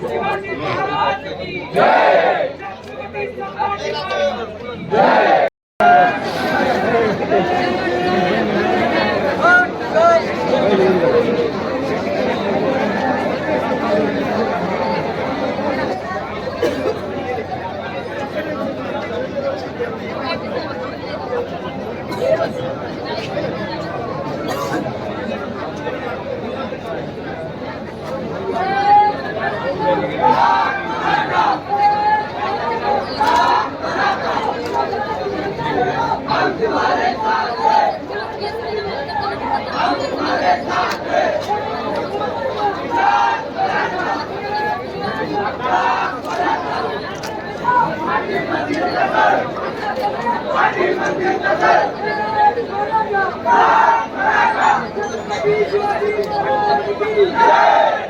शिवाजी महाराज की जय Hadi, hadi, hadi. Jai!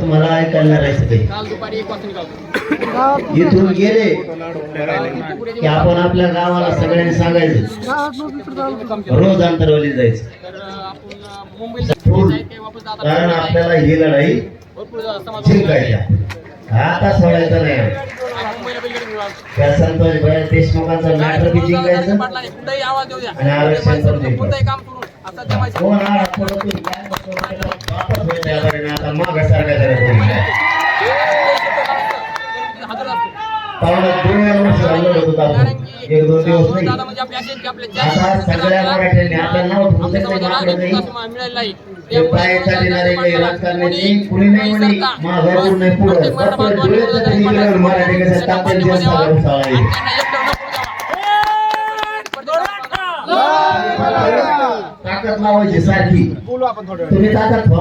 तुम्हाला ऐकायला राहायचं काही इथून गेले की आपण आपल्या गावाला सगळ्यांनी सांगायचं. रोज अंतरवली जायचं. कारण आपल्याला ही लढाई जिंकायच्या. आता सोडायचं नाही. त्या संतोष देशमुखांचं नाटक जिंकायचं आणि आरक्षण आता नाही एक दोन दिवस नाही. आता सगळ्या मराठ्यांनी आपलं नाव ठेवून काही मागं नाही. ते पायाच्या देणारे काही राजकारण्याची कुणी नाही म्हणे. माघारून नाही पुढं. फक्त डोळ्याचं तरी इकडं मराठी ताकद लावायची सारखी तुम्ही ताकद.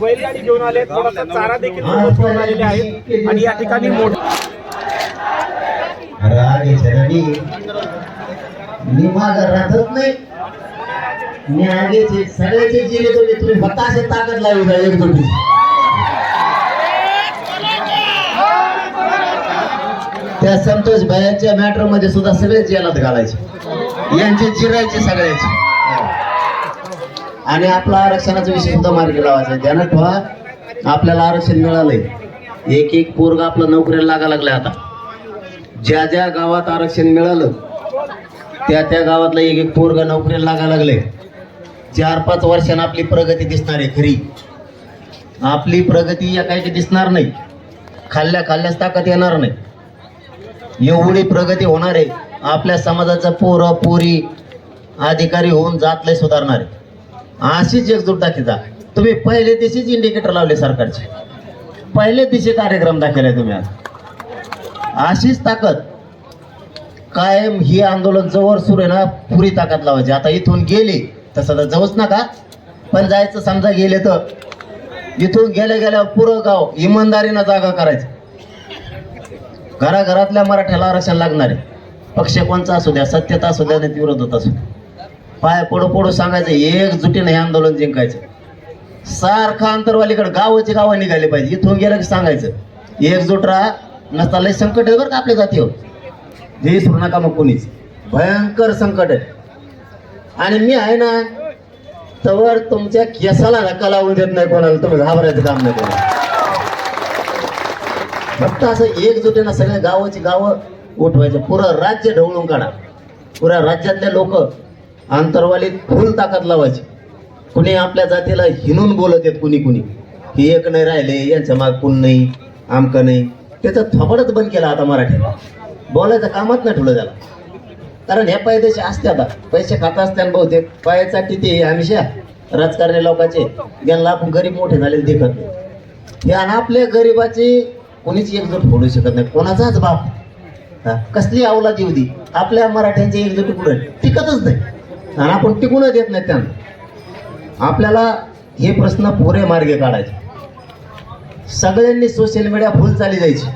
बैलगाडी घेऊन आले थोडासा चारा देखील आलेले आहेत आणि या ठिकाणी मोठ राग नाही मी आगेचे सगळ्याचे जिरे तुम्ही तुम्ही फक्त ताकद लावी जा एक दोन त्या संतोष भायांच्या मॅटरमध्ये सुद्धा सगळे जेलात घालायचे. यांचे जिरायचे सगळ्याचे. आणि आपला आरक्षणाचा विषय सुद्धा मार्गी लावायचा. ध्यानात ठेवा आपल्याला आरक्षण मिळालंय. एक एक पोरगा आपला नोकरीला लागा लागलाय आता. ज्या ज्या गावात आरक्षण मिळालं त्या त्या गावातला एक एक पोरगा नोकरीला लागा लागले चार पाच वर्षांना आपली प्रगती दिसणार आहे खरी आपली प्रगती या काही दिसणार नाही. खाल्ल्या खाल्ल्यास ताकद येणार नाही. एवढी प्रगती होणार आहे. आपल्या समाजाचं पोरं पोरी अधिकारी होऊन जातले सुधारणार आहे. अशीच एकजूट दाखीचा तुम्ही पहिले दिशीच इंडिकेटर लावले सरकारचे. पहिले दिशी कार्यक्रम दाखवले तुम्ही आज. अशीच ताकद. कायम ही आंदोलन जवळ सुरू आहे ना पुरी ताकद लावायची. आता इथून गेली तसं तर जाऊच नका. पण जायचं समजा गेले तर इथून गेल्या गेल्या पुरं गाव इमानदारीनं जागा करायचं. घराघरातल्या मराठ्याला आरक्षण लागणार आहे. पक्ष कोणचा असू द्या सत्यता असू द्या नाही विरोधात असू द्या. पाय पडू पडू सांगायचं एकजुटीनं हे आंदोलन जिंकायचं. सारखं अंतरवालीकडे गावाची गावं निघाले पाहिजे. इथून गेलं की सांगायचं एकजूट राहा नसता लय संकट आहे बरं का आपल्या जातीवर. हे विसरू नका मग कोणीच. भयंकर संकट आहे. आणि मी आहे ना तवर तुमच्या केसाला धक्का लावून देत नाही कोणाला. तुम्ही घाबरायचं काम नाही कोणाला. फक्त असं एकजुटीनं सगळे गावाची गावं उठवायचं. पुरं राज्य ढवळून काढा. पुऱ्या राज्यातले लोक आंतरवालीत फुल ताकद लावायची. कुणी आपल्या जातीला हिनून बोलत आहेत कुणी कुणी. ही एक नाही राहिले यांच्या माग कोण नाही आमकं नाही. त्याचं थोबडच बंद केला आता मराठीला. बोलायचं कामच नाही ठेवलं त्याला. कारण हे पैदेशी असते आता पैसे खात असताना बहुतेक. पायासाठी ते हमेशा राजकारणी लोकांचे. ज्यांना आपण गरीब मोठे झालेले देखत नाही. आणि आपल्या गरीबाची कोणीच एकजूट फोडू शकत नाही. कोणाचाच बाप. कसली अवलाद येऊ आपल्या मराठ्यांची एकजूट पुढे टिकतच नाही. आणि आपण टिकूनच देत नाही त्यांना. आपल्याला हे प्रश्न पुरे मार्गे काढायचे. सगळ्यांनी सोशल मीडिया फुल चाली जायची.